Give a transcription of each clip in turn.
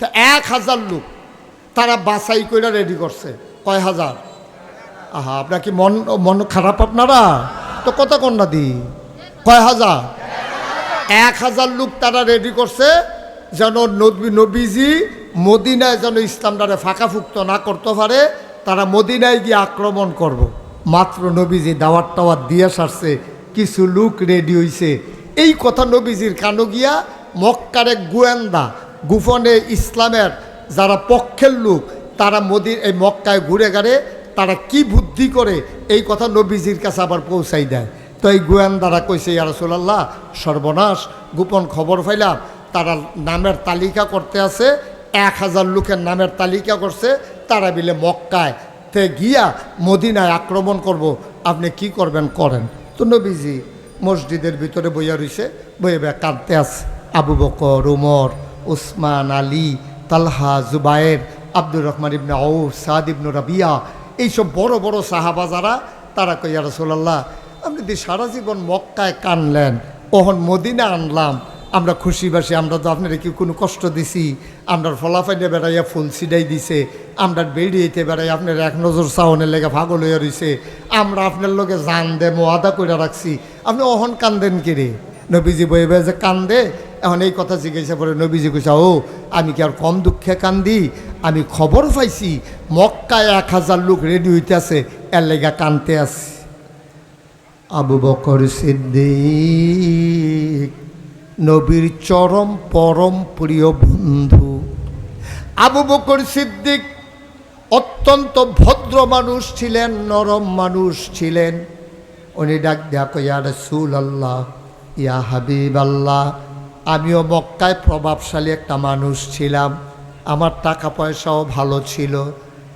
তা এক হাজার লোক, তারা বাছাই করে রেডি করছে। কয় হাজার? আহা, আপনার কি মন মন খারাপ আপনারা? তো কত কন্যা দি? কয় হাজার? এক হাজার লোক তারা রেডি করছে, যেন নবী, নবীজি মদিনায় যেন ইসলামটারে ফাঁকাফুক্ত না করতে পারে, তারা মদিনায় গিয়ে আক্রমণ করব। মাত্র নবীজি দাওয়াত টাওয়াত দিয়ে সারছে, কিছু লোক রেডি হইছে। এই কথা নবীজির কানো গিয়া মক্কার এক গোয়েন্দা গুফনে ইসলামের যারা পক্ষের লোক, তারা মোদির এই মক্কায় ঘুরে গাড়ে তারা কি বুদ্ধি করে, এই কথা নবীজির কাছে আবার পৌঁছাই দেয়। তো এই গোয়েন্দারা কইছে, ইয়া রাসূলুল্লাহ, সর্বনাশ, গোপন খবর পাইলাম। তারা নামের তালিকা করতে আছে, এক হাজার লোকের নামের তালিকা করছে, তারা বিলে মক্কায় তে গিয়া মদিনায় আক্রমণ করব। আপনি কি করবেন, করেন। তো নবীজি মসজিদের ভিতরে বইয়া রইছে বইয়া কাঁদতে আছে। আবু বকর, উমর উসমান আলী, তালহা, জুবায়ের, আব্দুর রহমান ইবনে ঔ সাদ ইবনু রাবিয়া, এইসব বড় বড় সাহাবা যারা তারা কইয়া রসোল্লাহ আপনি যদি সারা জীবন মক্কায় কানলেন, ওহন মদিনা আনলাম, আমরা খুশি বাসি, আমরা তো আপনার কি কোনো কষ্ট দিছি? আমরা ফলাফাইনে বেড়াইয়া ফুল ছিডাই দিছে, আমরা বেরিয়েতে বেড়াই আপনার এক নজর সাউনের লেগে ভাগল হইয়া রইছে, আমরা আপনার লোকে জান দে, মোয়াদা করে রাখছি, আপনি অহন কান্দেন কিরে? নবীজি বয়ে যে, কান্দে এখন এই কথা জিজ্ঞাসা করে নবীজি কইসা ও আমি কি আর কম দুঃখে কান্দি? আমি খবর পাইছি, মক্কায় এক হাজার লোক রেডি হইতেছে, এর লেগা কানতে আছে আবু বকর সিদ্দিক, নবীর চরম পরম প্রিয় বন্ধু। আবু বকর সিদ্দিক অত্যন্ত ভদ্র মানুষ ছিলেন, নরম মানুষ ছিলেন। উনি ডাক দেখো ইয়া রসুল আল্লাহ ইয়া হাবিব আল্লাহ আমিও মক্কায় প্রভাবশালী একটা মানুষ ছিলাম। আমার টাকা পয়সাও ভালো ছিল।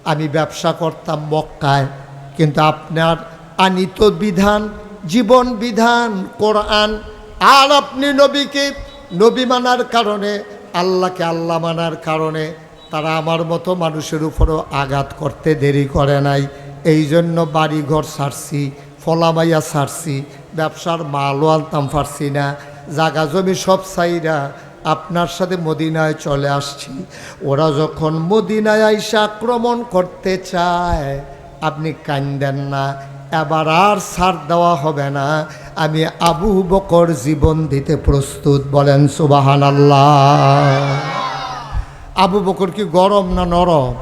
আমি ব্যবসা করতাম মক্কায়। কিন্তু আপনার আনিত বিধান, জীবন বিধান, কোরআন, আর আপনি নবীকে, নবী মানার কারণে, আল্লাহকে আল্লাহ মানার কারণে তারা আমার মতো মানুষের উপরও আঘাত করতে দেরি করে নাই। এই জন্য বাড়িঘর ছাড়ছি ফলামাইয়া ছাড়ছি ব্যবসার মালও আনতাম পারছি না। জাগা জমি সব সাইরা আপনার সাথে মদিনায় চলে আসছি। ওরা যখন মদিনায় আইসা আক্রমণ করতে চায়, আপনি কান্দেন না। এবার আর ছাড় দেওয়া হবে না। আমি আবু বকর জীবন দিতে প্রস্তুত, বলেন সুবাহান আবু বকর কি গরম না নরম?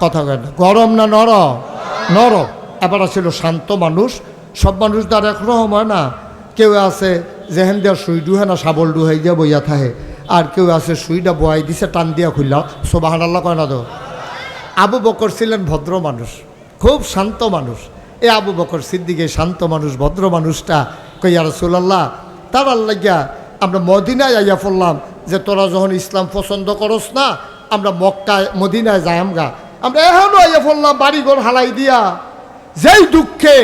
কথা কেন গরম না নরম? নরম। এবার ছিল শান্ত মানুষ। সব মানুষ তার একরকম হয় না। কেউ আছে যেহেন দিয়া সুই ডুহে না শাবল ডুহাই দিয়া বইয়া থাহে। আর কেউ আছে সুইটা বয়াই দিছে, টান দিয়া খুললা সোবাহান আল্লাহ কয় না তো? আবু বকর ছিলেন ভদ্র মানুষ, খুব শান্ত মানুষ। এ আবু বকর সিদ্দিকে শান্ত মানুষ, ভদ্র মানুষটা। কইয়া রসুল্লাহ তার আল্লাহ আমরা মদিনায় আইয়া পড়লাম যে তোরা যখন ইসলাম পছন্দ করস না, আমরা মক্কায়, মদিনায় যাই গা। আমরা এখনও আইয়া পড়লাম, বাড়িঘর হালাই দিয়া। যেই দুঃখে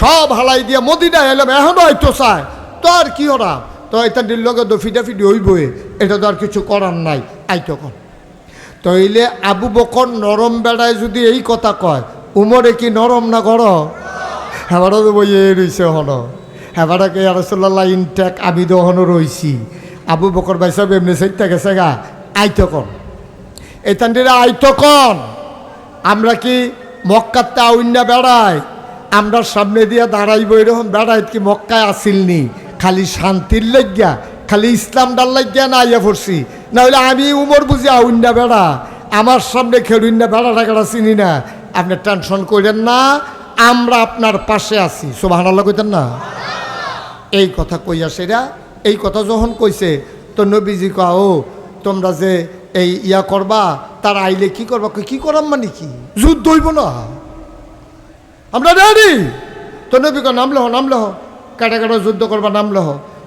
সব হালাই দিয়া মদিনায় এলাম এখনও হয়তো চায়। তো আর কি ওরা তো এটা দিল্লগে দফিটা ফিডি হইবই, এটা তো আর কিছু করার নাই আইতো কর তইলে আবু বকর নরম বেড়ায় যদি এই কথা কয়, উমরে কি নরম না গর হেবারও তো বই রইছে হন। হেবারাকে রসল্লাহ ইনটেক আমি তো হনো রইছি। আবু বকর ভাই সব এমনি সেইটা গেছে গা আইতো কন। এতান্ডিরা আইতো কন। আমরা কি মক্কাতে আউন্না বেড়াই আমরা সামনে দিয়ে দাঁড়াইব, এরকম বেড়াই কি মক্কায় আসিলনি? খালি শান্তির লাগিয়া, খালি ইসলাম ডাল লাগিয়া না আইয়া পড়ছি। না হলে আমি উমর বুঝি আউন্না বেড়া। আমার সামনে খেলুন্না বেড়া টাকাটা চিনি না। আপনি টেনশন করেন না, আমরা আপনার পাশে আছি। সোবাহান আল্লাহ কইতেন না? এই কথা কইয়া সেরা, এই কথা যখন কইছে, তো নবীজি কয়া, ও, তোমরা যে এই ইয়া করবা, তার আইলে কি করবা? কি করাম মানে কি? যুদ্ধ হইব না? আমরা রেডি তো নবী নামলে হ নামলে হ কাটা কাটা যুদ্ধ করবা নামলে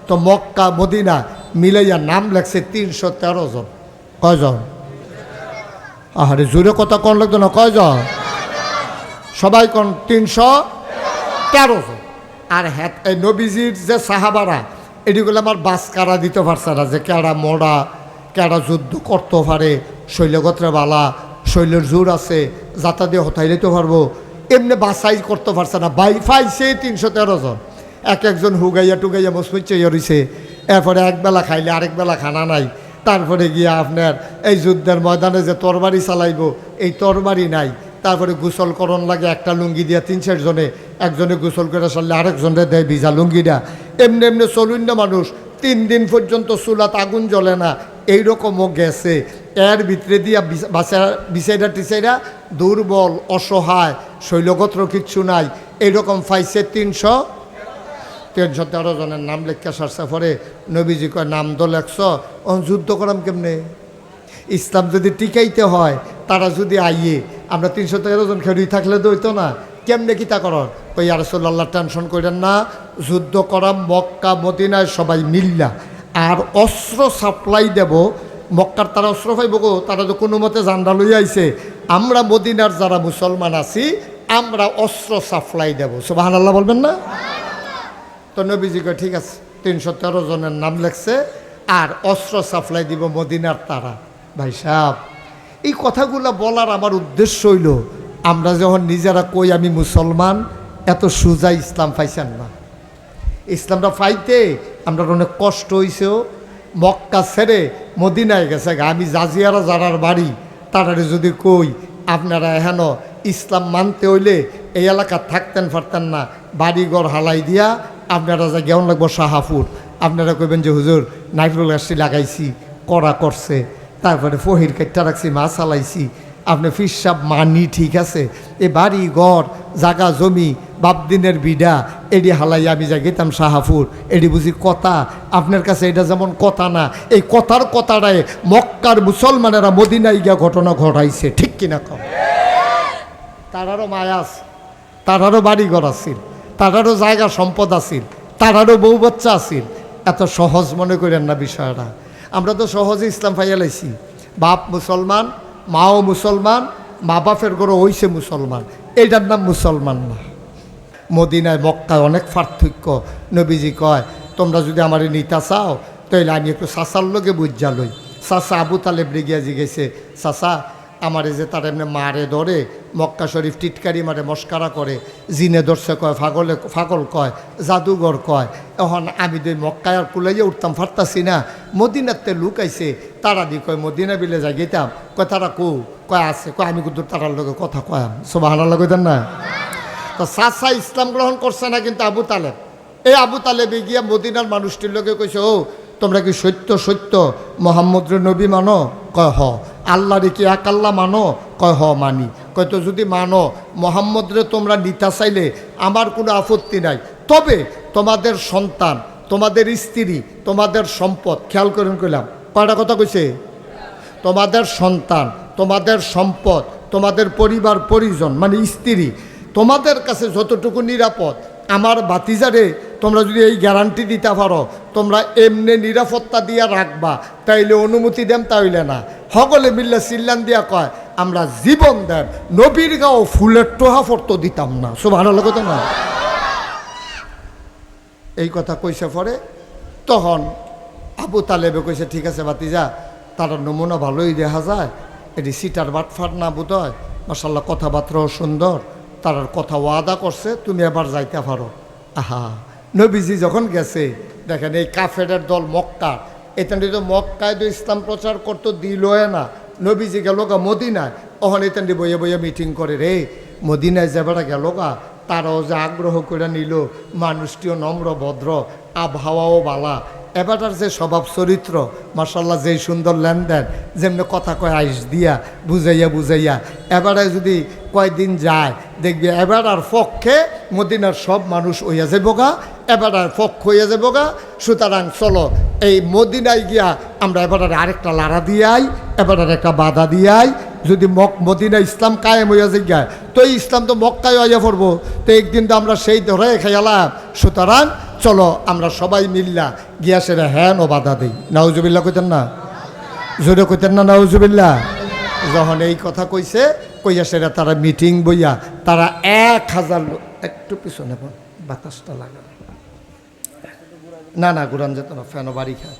তো মক্কা, মদিনা মিলাইয়া নাম লাগছে তিনশো তেরো জন। কয়জন? আহারে জোরে কথা কন লাগতো না, কয়জন? সবাই কন তিনশো তেরো জন। আর হ্যাঁ এই নবীজির যে সাহাবারা এটিগুলো আমার বাস কারা দিতে পারছে না, যে কেডা মোড়া কেডা যুদ্ধ করতে পারে শৈলগত্রে বালা শৈলের জোর আছে, যাতা দিয়ে হতাই দিতে পারব। এমনি বাসাই করতে পারছে না, বাই ফাইছে তিনশো তেরো জন। এক একজন হুগাইয়া টুগাইয়া মসমুচ রইছে। এরপরে একবেলা খাইলে আরেক বেলা খানা নাই। তারপরে গিয়ে আপনার এই যুদ্ধের ময়দানে যে তরবারি চালাইব, এই তরবারি নাই। তারপরে গোসল করণ লাগে একটা লুঙ্গি দিয়া তিন চারজনে একজনে গোসল করে সারলে আরেকজনে দেয় ভিজা লুঙ্গিটা। এমনি এমনি চলুন না মানুষ, তিন দিন পর্যন্ত চুলাত আগুন জ্বলে না। এইরকমও গেছে। এর ভিতরে দিয়া বিচাইরা টিচাইরা দুর্বল, অসহায়, শৈলগত্র কিচ্ছু নাই। এইরকম পাইছে তিনশো তিনশো তেরো জনের নাম লেখা সারসা পরে নবীজি কয়, নাম তো লেখছ ও যুদ্ধ করাম কেমনে? ইসলাম যদি টিকাইতে হয়, তারা যদি আইয়ে, আমরা তিনশো তেরো জন খেড়ি থাকলে তো হইতো না, কেমনে কিতা করন ওই আরসোল্লাহ টেনশন করেন না, যুদ্ধ করাম মক্কা, মদিনায় সবাই মিল্লা, আর অস্ত্র সাপ্লাই দেব। মক্কার তারা অস্ত্র পাইব গো, তারা তো কোনো মতে জান্ডা লই আইছে। আমরা মদিনার যারা মুসলমান আছি, আমরা অস্ত্র সাপ্লাই দেব। সুবাহান আল্লাহ বলবেন না? তো নবীজি কয়, ঠিক আছে, তিনশো তেরো জনের নাম লেখছে আর অস্ত্র সাপ্লাই দিব মদিনার তারা ভাই সাহেব, এই কথাগুলো বলার আমার উদ্দেশ্য হইল, আমরা যখন নিজেরা কই আমি মুসলমান, এত সুজা ইসলাম পাইছেন না ইসলামটা পাইতে আমরা অনেক কষ্ট হইছেও, মক্কা ছেড়ে মদিনায় গেছে। আমি জাজিয়ারা যারার বাড়ি, তারারে যদি কই, আপনারা এহেন ইসলাম মানতে হইলে এই এলাকা থাকতেন পারতেন না, বাড়িঘর হালাই দিয়া আপনারা যা গেউন লাগবো শাহাপুর আপনারা কইবেন যে, হুজুর নাইট্রোল গাছটি লাগাইছি করা করছে, তারপরে ফহির কাটটা রাখছি, মাছ হালাইছি, আপনি ফিসাব মানি, ঠিক আছে? এ বাড়ি, ঘর, জাগা, জমি, বাপদিনের বিডা, এডি হালাই আমি যা গেতাম শাহাপুর এডি বুঝি কথা, আপনার কাছে এটা যেমন কথা না, এই কথার কথাটায় মক্কার মুসলমানেরা মদিনায় গিয়া ঘটনা ঘটাইছে, ঠিক কিনা কম তারারও মায়া আছে তারারও বাড়িঘর আছিল তারারও জায়গা সম্পদ আছিল, তারারও বউ বাচ্চা আছিল। এত সহজ মনে করেন না বিষয়টা। আমরা তো সহজে ইসলাম পাইয়া লাইছি। বাপ মুসলমান, মাও মুসলমান, মা বাপের গরো হইছে মুসলমান। এইটার নাম মুসলমান না। মদিনায়, মক্কায় অনেক পার্থক্য। নবীজি কয়, তোমরা যদি আমার নিতা চাও তাহলে আমি একটু সাসার লোকে বুঝা লই। সাসা আবু তালেব রেগিয়া জিগেছে সাসা আমারে যে তার এমনি মারে ধরে, মক্কা শরীফ টিটকারি মারে, মস্কারা করে, জিনে ধরছে কয়, ফাগলে, ফাগল কয়, জাদুঘর কয়। এখন আমি দুই মক্কায় আর কুলাইয়া উঠতাম ফারতাছি না, মদিনাতে লুক আইছে তারা দি কয়, মদিনা বিলে যাই গেতাম। কয়, তারা কো, কয়, আছে, কয়, আমি কিন্তু তারার লগে কথা কয়াম সব হানার লগে দেন না? তো সাসা ইসলাম গ্রহণ করছে না কিন্তু আবু তালেব। এই আবু তালেবে গিয়া মদিনার মানুষটির লোকে কইছে, ও, তোমরা কি সত্য সত্য? মোহাম্মদ নবী মানো? কয়, হ। আল্লাহ রে কি এক আল্লাহ মানো? কয়, হ, মানি। কয়, তো যদি মানো মোহাম্মদ রে তোমরা নিতা চাইলে আমার কোনো আপত্তি নাই। তবে তোমাদের সন্তান, তোমাদের স্ত্রী, তোমাদের সম্পদ, খেয়াল করেন কইলাম। কয়টা কথা কইছে? তোমাদের সন্তান, তোমাদের সম্পদ, তোমাদের পরিবার, পরিজন মানে স্ত্রী, তোমাদের কাছে যতটুকু নিরাপদ, আমার বাতিজারে তোমরা যদি এই গ্যারান্টি দিতে পারো, তোমরা এমনি নিরাপত্তা দিয়া রাখবা, তাইলে অনুমতি দেন তাইলে না। সকলে মিললে চিল্লান দিয়া কয়, আমরা জীবন দেন, নবীর গাও ফুলের টোহা ফর্ত দিতাম না। সব ভালো না? এই কথা কইসে পরে? তখন আবু তালেবে কইছে ঠিক আছে বাতিজা তার নমুনা ভালোই দেখা যায়। এটি সিটার বাটফাট না বোধ হয়? কথাবার্তাও সুন্দর। তার কথা ওয়াদা করছে, তুমি এবার যাইতে পারো। আহা, নবীজি যখন গেছে, দেখেন এই কাফেরের দল মক্কা এখানে তো মক্কায় তো ইসলাম প্রচার করতো দিলই না। নবীজি গেল গা মদিনায়। ওখানে এখানে বইয়ে বইয়ে মিটিং করে রে। মদিনায় যাবারা গেল গা। তারাও যে আগ্রহ করে নিল, মানুষটিও নম্র, ভদ্র, আবহাওয়াও বালা। এবারটার যে স্বভাব চরিত্র মার্শাল্লাহ যেই সুন্দর লেনদেন, যেমনি কথা কয় আইস দিয়া, বুঝাইয়া বুঝাইয়া। এবারে যদি কয়দিন যায়, দেখবি এবার আর পক্ষে মদিনার সব মানুষ হইয়া যাব এবার আর পক্ষ হইয়া যাব সুতরাং চলো এই মদিনায় গিয়া আমরা এবার আর আরেকটা লাড়া দিয়ে আই এবার একটা বাধা দিয়ে আই। যদি মক, মদিনা ইসলাম কায়েম হইয়া যায় তো এই ইসলাম তো মক্কায় হইয়া পড়ব। তো একদিন তো আমরা সেই ধরে খেয়ালাম সুতরাং চলো আমরা সবাই মিল্লা গিয়া সেটা হ্যাঁ ও বাধা দিই। নাউজুবিল্লা কইতেন না? জোরে কইতেন না নাউজুবিল্লা যখন এই কথা কইছে, কইয়া সেটা তারা মিটিং বইয়া, তারা এক হাজার লোক একটু পিছনে বাতাসটা লাগা না না ঘুরান যেত না ফেনো বাড়ি খায়।